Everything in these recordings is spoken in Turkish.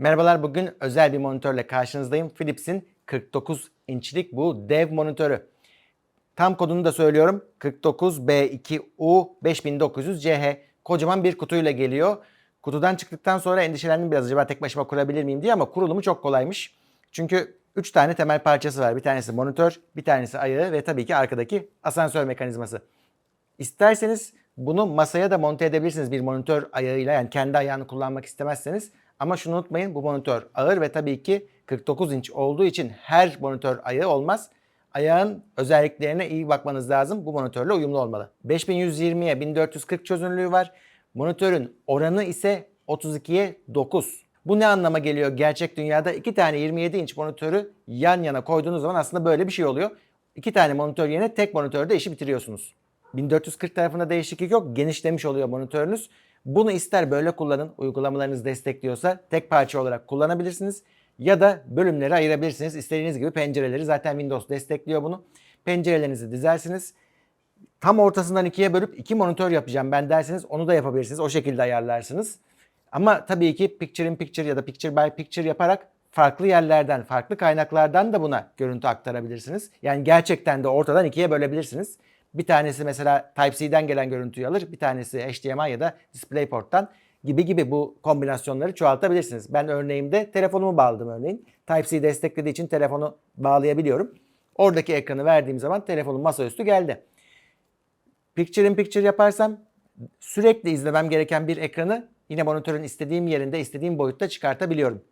Merhabalar bugün özel bir monitörle karşınızdayım. Philips'in 49 inçlik bu dev monitörü. Tam kodunu da söylüyorum. 49B2U5900CH. Kocaman bir kutuyla geliyor. Kutudan çıktıktan sonra endişelendim biraz acaba tek başıma kurabilir miyim diye ama kurulumu çok kolaymış. Çünkü 3 tane temel parçası var. Bir tanesi monitör, bir tanesi ayağı ve tabii ki arkadaki asansör mekanizması. İsterseniz bunu masaya da monte edebilirsiniz bir monitör ayağıyla yani kendi ayağını kullanmak istemezseniz. Ama şunu unutmayın bu monitör ağır ve tabii ki 49 inç olduğu için her monitör ayağı olmaz. Ayağın özelliklerine iyi bakmanız lazım. Bu monitörle uyumlu olmalı. 5120'ye 1440 çözünürlüğü var. Monitörün oranı ise 32'ye 9. Bu ne anlama geliyor gerçek dünyada? iki tane 27 inç monitörü yan yana koyduğunuz zaman aslında böyle bir şey oluyor. İki tane monitör yerine tek monitörde işi bitiriyorsunuz. 1440 tarafında değişiklik yok. Genişlemiş oluyor monitörünüz. Bunu ister böyle kullanın, uygulamalarınız destekliyorsa tek parça olarak kullanabilirsiniz. Ya da bölümleri ayırabilirsiniz. İstediğiniz gibi pencereleri zaten Windows destekliyor bunu. Pencerelerinizi dizersiniz. Tam ortasından ikiye bölüp iki monitör yapacağım ben derseniz onu da yapabilirsiniz. O şekilde ayarlarsınız. Ama tabii ki picture in picture ya da picture by picture yaparak farklı yerlerden, farklı kaynaklardan da buna görüntü aktarabilirsiniz. Yani gerçekten de ortadan ikiye bölebilirsiniz. Bir tanesi mesela Type-C'den gelen görüntüyü alır, bir tanesi HDMI ya da DisplayPort'tan gibi gibi bu kombinasyonları çoğaltabilirsiniz. Ben örneğimde telefonumu bağladım örneğin. Type-C desteklediği için telefonu bağlayabiliyorum. Oradaki ekranı verdiğim zaman telefonun masaüstü geldi. Picture in picture yaparsam sürekli izlemem gereken bir ekranı yine monitörün istediğim yerinde, istediğim boyutta çıkartabiliyorum.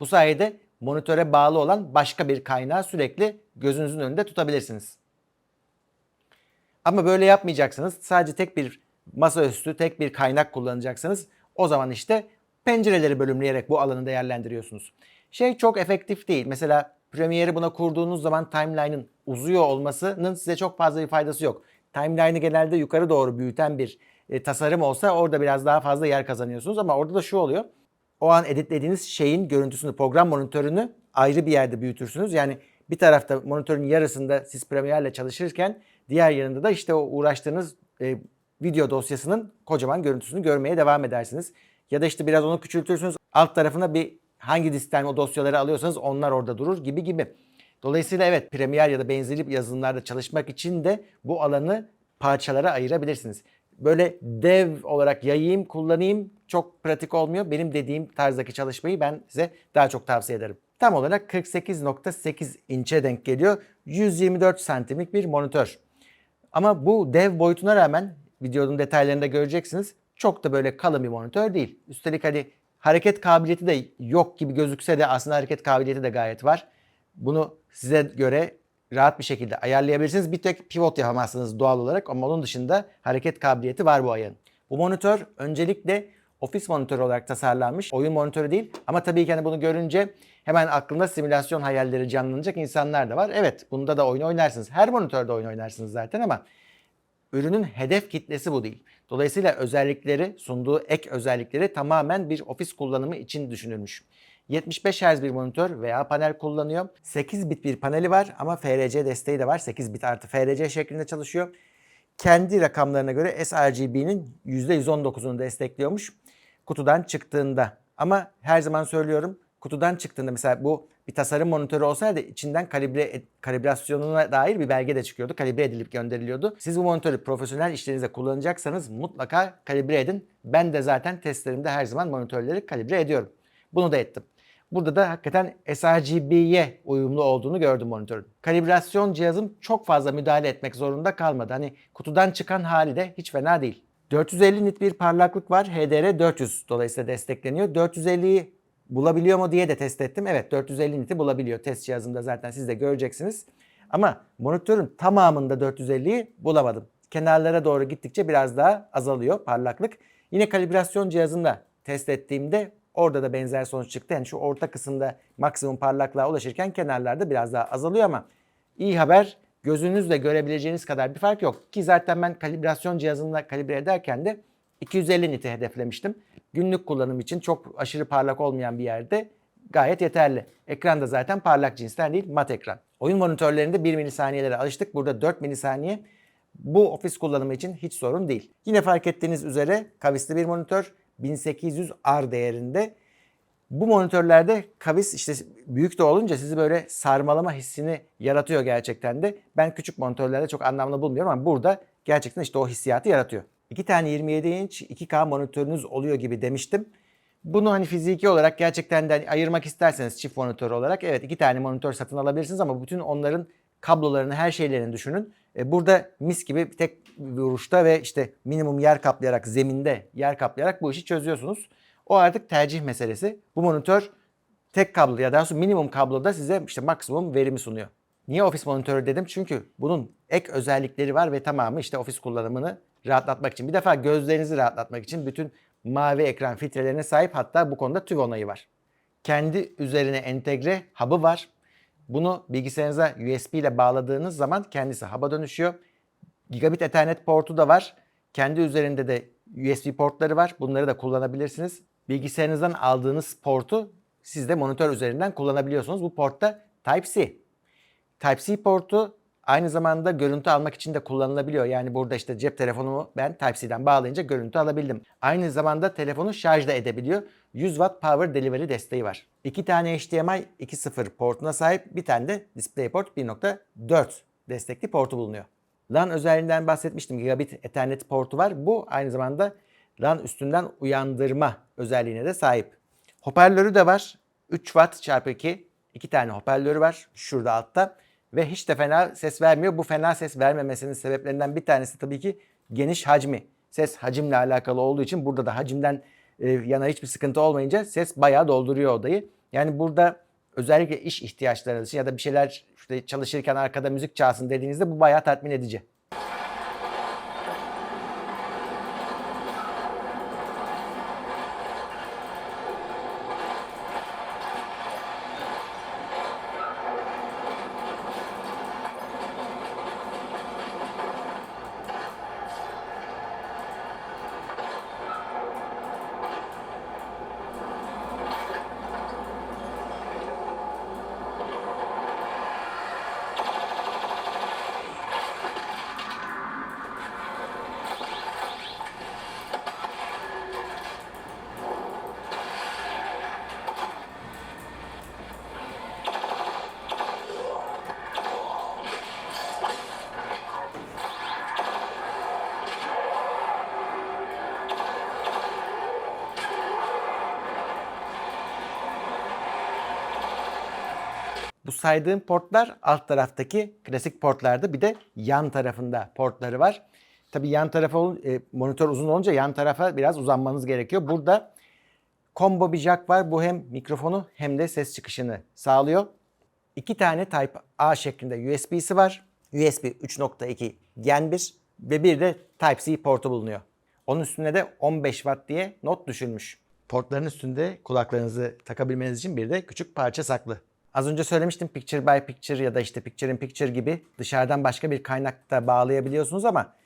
Bu sayede monitöre bağlı olan başka bir kaynağı sürekli gözünüzün önünde tutabilirsiniz. Ama böyle yapmayacaksınız. Sadece tek bir masaüstü, tek bir kaynak kullanacaksınız. O zaman işte pencereleri bölümleyerek bu alanı değerlendiriyorsunuz. Şey çok efektif değil. Mesela Premiere'i buna kurduğunuz zaman timeline'ın uzuyor olmasının size çok fazla bir faydası yok. Timeline'ı genelde yukarı doğru büyüten bir e, tasarım olsa orada biraz daha fazla yer kazanıyorsunuz ama orada da şu oluyor. O an editlediğiniz şeyin görüntüsünü, program monitörünü ayrı bir yerde büyütürsünüz. Yani bir tarafta monitörün yarısında siz Premiere'le çalışırken diğer yanında da işte o uğraştığınız e, video dosyasının kocaman görüntüsünü görmeye devam edersiniz. Ya da işte biraz onu küçültürsünüz. Alt tarafına bir hangi diskten o dosyaları alıyorsanız onlar orada durur gibi gibi. Dolayısıyla evet Premiere ya da benzeri yazılımlarda çalışmak için de bu alanı parçalara ayırabilirsiniz. Böyle dev olarak yayayım, kullanayım çok pratik olmuyor. Benim dediğim tarzdaki çalışmayı ben size daha çok tavsiye ederim. Tam olarak 48.8 inçe denk geliyor. 124 santimlik bir monitör. Ama bu dev boyutuna rağmen videonun detaylarında göreceksiniz. Çok da böyle kalın bir monitör değil. Üstelik hani hareket kabiliyeti de yok gibi gözükse de aslında hareket kabiliyeti de gayet var. Bunu size göre rahat bir şekilde ayarlayabilirsiniz. Bir tek pivot yapamazsınız doğal olarak ama onun dışında hareket kabiliyeti var bu ayağın. Bu monitör öncelikle ofis monitörü olarak tasarlanmış. Oyun monitörü değil ama tabii ki hani bunu görünce hemen aklında simülasyon hayalleri canlanacak insanlar da var. Evet bunda da oyun oynarsınız. Her monitörde oyun oynarsınız zaten ama ürünün hedef kitlesi bu değil. Dolayısıyla özellikleri, sunduğu ek özellikleri tamamen bir ofis kullanımı için düşünülmüş. 75 Hz bir monitör veya panel kullanıyor. 8 bit bir paneli var ama FRC desteği de var. 8 bit artı FRC şeklinde çalışıyor. Kendi rakamlarına göre sRGB'nin %119'unu destekliyormuş kutudan çıktığında. Ama her zaman söylüyorum kutudan çıktığında mesela bu bir tasarım monitörü olsaydı içinden kalibre kalibrasyonuna dair bir belge de çıkıyordu. Kalibre edilip gönderiliyordu. Siz bu monitörü profesyonel işlerinizde kullanacaksanız mutlaka kalibre edin. Ben de zaten testlerimde her zaman monitörleri kalibre ediyorum. Bunu da ettim. Burada da hakikaten sRGB'ye uyumlu olduğunu gördüm monitörün. Kalibrasyon cihazım çok fazla müdahale etmek zorunda kalmadı. Hani kutudan çıkan hali de hiç fena değil. 450 nit bir parlaklık var. HDR 400 dolayısıyla destekleniyor. 450'yi bulabiliyor mu diye de test ettim. Evet 450 niti bulabiliyor. Test cihazımda zaten siz de göreceksiniz. Ama monitörün tamamında 450'yi bulamadım. Kenarlara doğru gittikçe biraz daha azalıyor parlaklık. Yine kalibrasyon cihazında test ettiğimde orada da benzer sonuç çıktı. Yani şu orta kısımda maksimum parlaklığa ulaşırken kenarlarda biraz daha azalıyor ama iyi haber gözünüzle görebileceğiniz kadar bir fark yok. Ki zaten ben kalibrasyon cihazımla kalibre ederken de 250 niti hedeflemiştim. Günlük kullanım için çok aşırı parlak olmayan bir yerde gayet yeterli. Ekran da zaten parlak cinsten değil mat ekran. Oyun monitörlerinde 1 milisaniyelere alıştık. Burada 4 milisaniye. Bu ofis kullanımı için hiç sorun değil. Yine fark ettiğiniz üzere kavisli bir monitör 1800R değerinde. Bu monitörlerde kavis işte büyük de olunca sizi böyle sarmalama hissini yaratıyor gerçekten de. Ben küçük monitörlerde çok anlamlı bulmuyorum ama burada gerçekten işte o hissiyatı yaratıyor. İki tane 27 inç 2K monitörünüz oluyor gibi demiştim. Bunu hani fiziki olarak gerçekten de hani ayırmak isterseniz çift monitör olarak evet iki tane monitör satın alabilirsiniz ama bütün onların kablolarını her şeylerini düşünün. E, Burada mis gibi tek vuruşta ve işte minimum yer kaplayarak zeminde yer kaplayarak bu işi çözüyorsunuz. O artık tercih meselesi. Bu monitör tek kablo ya daha doğrusu minimum kabloda size işte maksimum verimi sunuyor. Niye ofis monitörü dedim? Çünkü bunun ek özellikleri var ve tamamı işte ofis kullanımını rahatlatmak için. Bir defa gözlerinizi rahatlatmak için bütün mavi ekran filtrelerine sahip hatta bu konuda TÜV onayı var. Kendi üzerine entegre hub'ı var. Bunu bilgisayarınıza USB ile bağladığınız zaman kendisi hub'a dönüşüyor. Gigabit Ethernet portu da var. Kendi üzerinde de USB portları var. Bunları da kullanabilirsiniz. Bilgisayarınızdan aldığınız portu siz de monitör üzerinden kullanabiliyorsunuz. Bu portta Type-C. Type-C portu aynı zamanda görüntü almak için de kullanılabiliyor. Yani burada işte cep telefonumu ben Type-C'den bağlayınca görüntü alabildim. Aynı zamanda telefonu şarj da edebiliyor. 100 Watt Power Delivery desteği var. İki tane HDMI 2.0 portuna sahip bir tane de DisplayPort 1.4 destekli portu bulunuyor. LAN özelliğinden bahsetmiştim. Gigabit Ethernet portu var. Bu aynı zamanda LAN üstünden uyandırma özelliğine de sahip. Hoparlörü de var. 3 Watt çarpı 2. iki tane hoparlörü var şurada altta. Ve hiç de fena ses vermiyor. Bu fena ses vermemesinin sebeplerinden bir tanesi tabii ki geniş hacmi. Ses hacimle alakalı olduğu için burada da hacimden e, yana hiçbir sıkıntı olmayınca ses bayağı dolduruyor odayı. Yani burada özellikle iş ihtiyaçlarınız için ya da bir şeyler işte çalışırken arkada müzik çalsın dediğinizde bu bayağı tatmin edici. Saydığım portlar alt taraftaki klasik portlarda bir de yan tarafında portları var. Tabii yan tarafa e, monitör uzun olunca yan tarafa biraz uzanmanız gerekiyor. Burada combo bir jack var. Bu hem mikrofonu hem de ses çıkışını sağlıyor. İki tane Type A şeklinde USB'si var. USB 3.2 Gen 1 ve bir de Type-C portu bulunuyor. Onun üstüne de 15 Watt diye not düşülmüş. Portların üstünde kulaklarınızı takabilmeniz için bir de küçük parça saklı. Az önce söylemiştim Picture by Picture ya da işte Picture in Picture gibi dışarıdan başka bir kaynakta bağlayabiliyorsunuz ama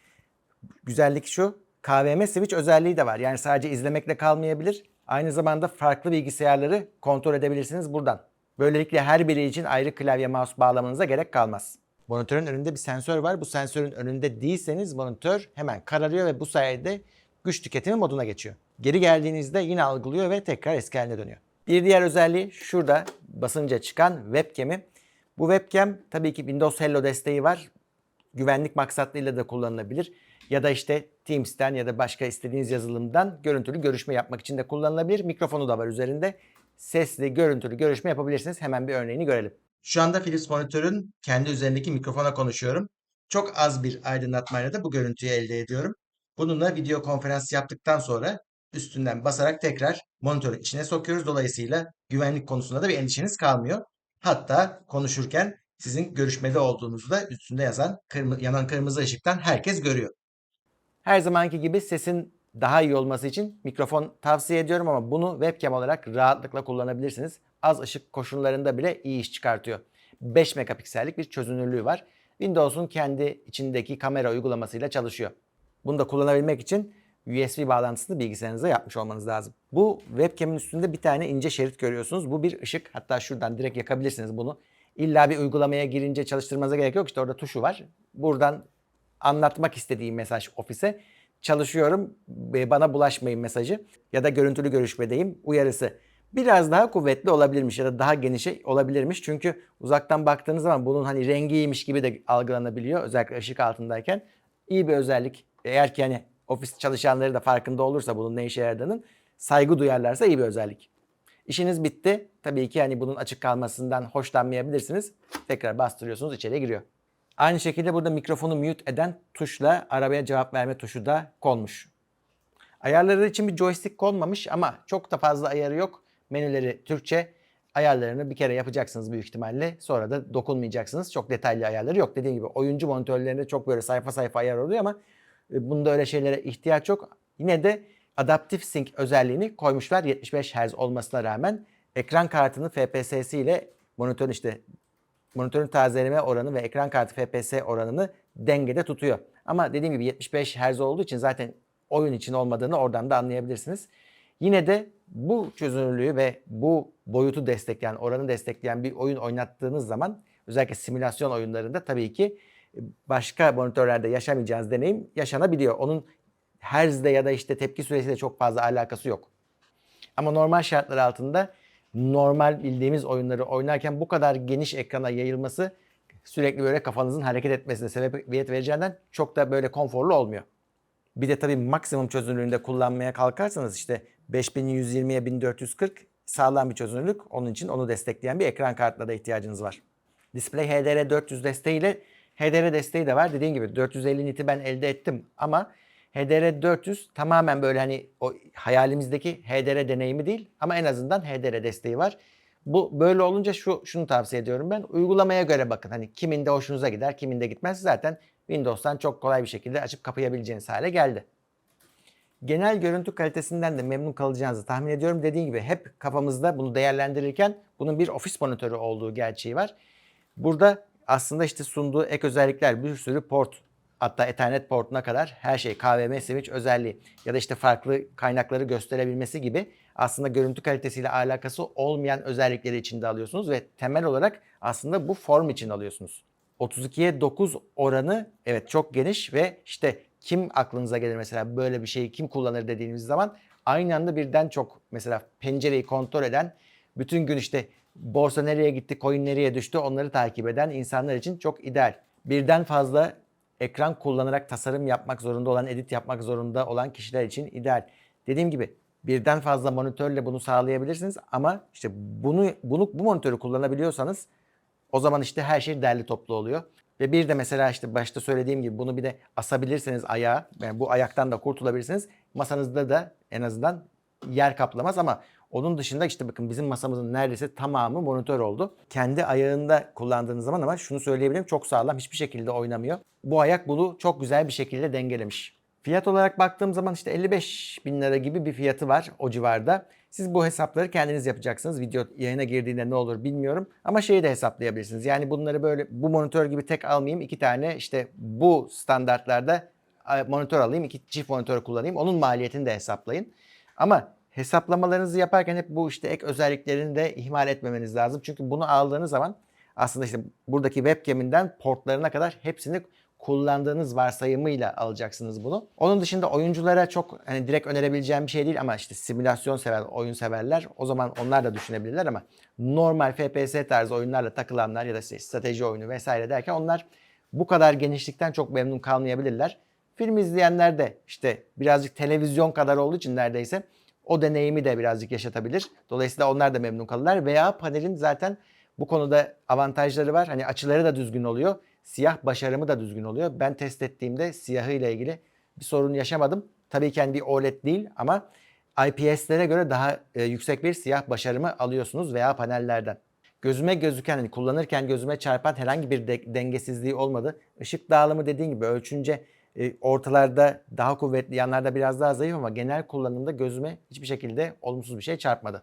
güzellik şu KVM switch özelliği de var. Yani sadece izlemekle kalmayabilir. Aynı zamanda farklı bilgisayarları kontrol edebilirsiniz buradan. Böylelikle her biri için ayrı klavye mouse bağlamanıza gerek kalmaz. Monitörün önünde bir sensör var. Bu sensörün önünde değilseniz monitör hemen kararıyor ve bu sayede güç tüketimi moduna geçiyor. Geri geldiğinizde yine algılıyor ve tekrar eski haline dönüyor. Bir diğer özelliği şurada basınca çıkan webcam'i. Bu webcam tabii ki Windows Hello desteği var güvenlik maksatlarıyla da kullanılabilir. Ya da işte Teams'ten ya da başka istediğiniz yazılımdan görüntülü görüşme yapmak için de kullanılabilir. Mikrofonu da var üzerinde. Sesli, görüntülü görüşme yapabilirsiniz. Hemen bir örneğini görelim. Şu anda Philips monitörün kendi üzerindeki mikrofona konuşuyorum. Çok az bir aydınlatmayla da bu görüntüyü elde ediyorum. Bununla video konferans yaptıktan sonra üstünden basarak tekrar monitörün içine sokuyoruz. Dolayısıyla güvenlik konusunda da bir endişeniz kalmıyor. Hatta konuşurken sizin görüşmede olduğunuzu da üstünde yazan kırmı- yanan kırmızı ışıktan herkes görüyor. Her zamanki gibi sesin daha iyi olması için mikrofon tavsiye ediyorum ama bunu webcam olarak rahatlıkla kullanabilirsiniz. Az ışık koşullarında bile iyi iş çıkartıyor. 5 megapiksellik bir çözünürlüğü var. Windows'un kendi içindeki kamera uygulamasıyla çalışıyor. Bunu da kullanabilmek için USB bağlantısını bilgisayarınıza yapmış olmanız lazım. Bu webcam'in üstünde bir tane ince şerit görüyorsunuz. Bu bir ışık. Hatta şuradan direkt yakabilirsiniz bunu. İlla bir uygulamaya girince çalıştırmanıza gerek yok. İşte orada tuşu var. Buradan anlatmak istediğim mesaj ofise çalışıyorum bana bulaşmayın mesajı ya da görüntülü görüşmedeyim uyarısı. biraz daha kuvvetli olabilirmiş ya da daha geniş olabilirmiş. Çünkü uzaktan baktığınız zaman bunun hani rengiymiş gibi de algılanabiliyor özellikle ışık altındayken. İyi bir özellik. Eğer ki hani ofis çalışanları da farkında olursa bunun ne işe yaradığının saygı duyarlarsa iyi bir özellik. İşiniz bitti. Tabii ki hani bunun açık kalmasından hoşlanmayabilirsiniz. Tekrar bastırıyorsunuz içeriye giriyor. Aynı şekilde burada mikrofonu mute eden tuşla arabaya cevap verme tuşu da konmuş. Ayarları için bir joystick konmamış ama çok da fazla ayarı yok. Menüleri Türkçe. Ayarlarını bir kere yapacaksınız büyük ihtimalle. Sonra da dokunmayacaksınız. Çok detaylı ayarları yok. Dediğim gibi oyuncu monitörlerinde çok böyle sayfa sayfa ayar oluyor ama bunda öyle şeylere ihtiyaç yok. Yine de Adaptive Sync özelliğini koymuşlar 75 Hz olmasına rağmen. Ekran kartının FPS'si ile monitörün işte monitörün tazeleme oranı ve ekran kartı FPS oranını dengede tutuyor. Ama dediğim gibi 75 Hz olduğu için zaten oyun için olmadığını oradan da anlayabilirsiniz. Yine de bu çözünürlüğü ve bu boyutu destekleyen, oranı destekleyen bir oyun oynattığınız zaman özellikle simülasyon oyunlarında tabii ki başka monitörlerde yaşamayacağınız deneyim yaşanabiliyor. Onun herzle ya da işte tepki süresiyle çok fazla alakası yok. Ama normal şartlar altında normal bildiğimiz oyunları oynarken bu kadar geniş ekrana yayılması sürekli böyle kafanızın hareket etmesine sebebiyet vereceğinden çok da böyle konforlu olmuyor. Bir de tabii maksimum çözünürlüğünde kullanmaya kalkarsanız işte 5120'ye 1440 sağlam bir çözünürlük. Onun için onu destekleyen bir ekran kartına da ihtiyacınız var. Display HDR 400 desteğiyle HDR desteği de var. Dediğim gibi 450 niti ben elde ettim ama HDR 400 tamamen böyle hani o hayalimizdeki HDR deneyimi değil ama en azından HDR desteği var. Bu böyle olunca şu şunu tavsiye ediyorum ben. Uygulamaya göre bakın. Hani kiminde hoşunuza gider, kiminde gitmez. Zaten Windows'tan çok kolay bir şekilde açıp kapayabileceğiniz hale geldi. Genel görüntü kalitesinden de memnun kalacağınızı tahmin ediyorum. Dediğim gibi hep kafamızda bunu değerlendirirken bunun bir ofis monitörü olduğu gerçeği var. Burada aslında işte sunduğu ek özellikler bir sürü port hatta Ethernet portuna kadar her şey KVM switch özelliği ya da işte farklı kaynakları gösterebilmesi gibi aslında görüntü kalitesiyle alakası olmayan özellikleri içinde alıyorsunuz ve temel olarak aslında bu form için alıyorsunuz. 32'ye 9 oranı evet çok geniş ve işte kim aklınıza gelir mesela böyle bir şeyi kim kullanır dediğimiz zaman aynı anda birden çok mesela pencereyi kontrol eden bütün gün işte borsa nereye gitti, coin nereye düştü onları takip eden insanlar için çok ideal. Birden fazla ekran kullanarak tasarım yapmak zorunda olan, edit yapmak zorunda olan kişiler için ideal. Dediğim gibi birden fazla monitörle bunu sağlayabilirsiniz ama işte bunu bunu bu monitörü kullanabiliyorsanız o zaman işte her şey derli toplu oluyor. Ve bir de mesela işte başta söylediğim gibi bunu bir de asabilirseniz ayağa, yani bu ayaktan da kurtulabilirsiniz. Masanızda da en azından yer kaplamaz ama onun dışında işte bakın bizim masamızın neredeyse tamamı monitör oldu. Kendi ayağında kullandığınız zaman ama şunu söyleyebilirim çok sağlam hiçbir şekilde oynamıyor. Bu ayak bunu çok güzel bir şekilde dengelemiş. Fiyat olarak baktığım zaman işte 55 bin lira gibi bir fiyatı var o civarda. Siz bu hesapları kendiniz yapacaksınız. Video yayına girdiğinde ne olur bilmiyorum. Ama şeyi de hesaplayabilirsiniz. Yani bunları böyle bu monitör gibi tek almayayım. iki tane işte bu standartlarda monitör alayım. iki çift monitör kullanayım. Onun maliyetini de hesaplayın. Ama hesaplamalarınızı yaparken hep bu işte ek özelliklerini de ihmal etmemeniz lazım. Çünkü bunu aldığınız zaman aslında işte buradaki webcam'inden portlarına kadar hepsini kullandığınız varsayımıyla alacaksınız bunu. Onun dışında oyunculara çok hani direkt önerebileceğim bir şey değil ama işte simülasyon sever, oyun severler o zaman onlar da düşünebilirler ama normal FPS tarzı oyunlarla takılanlar ya da işte strateji oyunu vesaire derken onlar bu kadar genişlikten çok memnun kalmayabilirler. Film izleyenler de işte birazcık televizyon kadar olduğu için neredeyse o deneyimi de birazcık yaşatabilir. Dolayısıyla onlar da memnun kalırlar veya panelin zaten bu konuda avantajları var. Hani açıları da düzgün oluyor siyah başarımı da düzgün oluyor. Ben test ettiğimde siyahı ile ilgili bir sorun yaşamadım. Tabii kendi OLED değil ama IPS'lere göre daha e, yüksek bir siyah başarımı alıyorsunuz veya panellerden. Gözüme gözüken, hani kullanırken gözüme çarpan herhangi bir de, dengesizliği olmadı. Işık dağılımı dediğim gibi ölçünce e, ortalarda daha kuvvetli, yanlarda biraz daha zayıf ama genel kullanımda gözüme hiçbir şekilde olumsuz bir şey çarpmadı.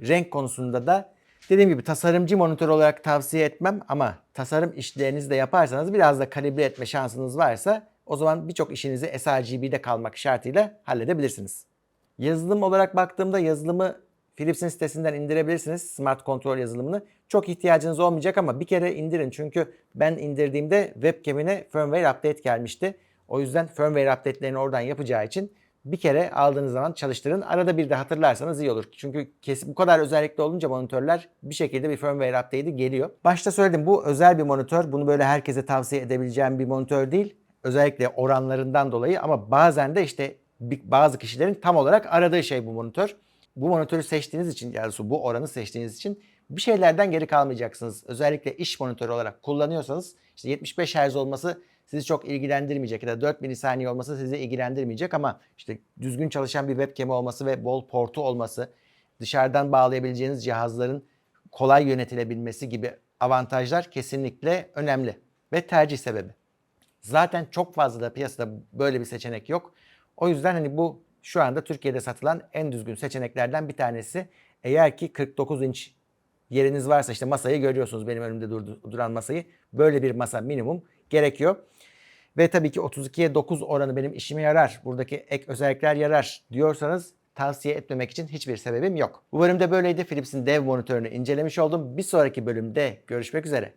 Renk konusunda da Dediğim gibi tasarımcı monitör olarak tavsiye etmem ama tasarım işlerinizi de yaparsanız biraz da kalibre etme şansınız varsa o zaman birçok işinizi sRGB'de kalmak şartıyla halledebilirsiniz. Yazılım olarak baktığımda yazılımı Philips'in sitesinden indirebilirsiniz Smart Control yazılımını. Çok ihtiyacınız olmayacak ama bir kere indirin çünkü ben indirdiğimde webcam'ine firmware update gelmişti. O yüzden firmware update'lerini oradan yapacağı için bir kere aldığınız zaman çalıştırın. Arada bir de hatırlarsanız iyi olur. Çünkü kesin bu kadar özellikli olunca monitörler bir şekilde bir firmware update'i geliyor. Başta söyledim bu özel bir monitör. Bunu böyle herkese tavsiye edebileceğim bir monitör değil. Özellikle oranlarından dolayı ama bazen de işte bazı kişilerin tam olarak aradığı şey bu monitör. Bu monitörü seçtiğiniz için yani bu oranı seçtiğiniz için bir şeylerden geri kalmayacaksınız. Özellikle iş monitörü olarak kullanıyorsanız işte 75 Hz olması sizi çok ilgilendirmeyecek ya da 4 milisaniye olması sizi ilgilendirmeyecek ama işte düzgün çalışan bir webcam olması ve bol portu olması, dışarıdan bağlayabileceğiniz cihazların kolay yönetilebilmesi gibi avantajlar kesinlikle önemli ve tercih sebebi. Zaten çok fazla da piyasada böyle bir seçenek yok. O yüzden hani bu şu anda Türkiye'de satılan en düzgün seçeneklerden bir tanesi. Eğer ki 49 inç yeriniz varsa işte masayı görüyorsunuz benim önümde durdu- duran masayı. Böyle bir masa minimum gerekiyor. Ve tabii ki 32'ye 9 oranı benim işime yarar. Buradaki ek özellikler yarar diyorsanız tavsiye etmemek için hiçbir sebebim yok. Bu bölümde böyleydi. Philips'in dev monitörünü incelemiş oldum. Bir sonraki bölümde görüşmek üzere.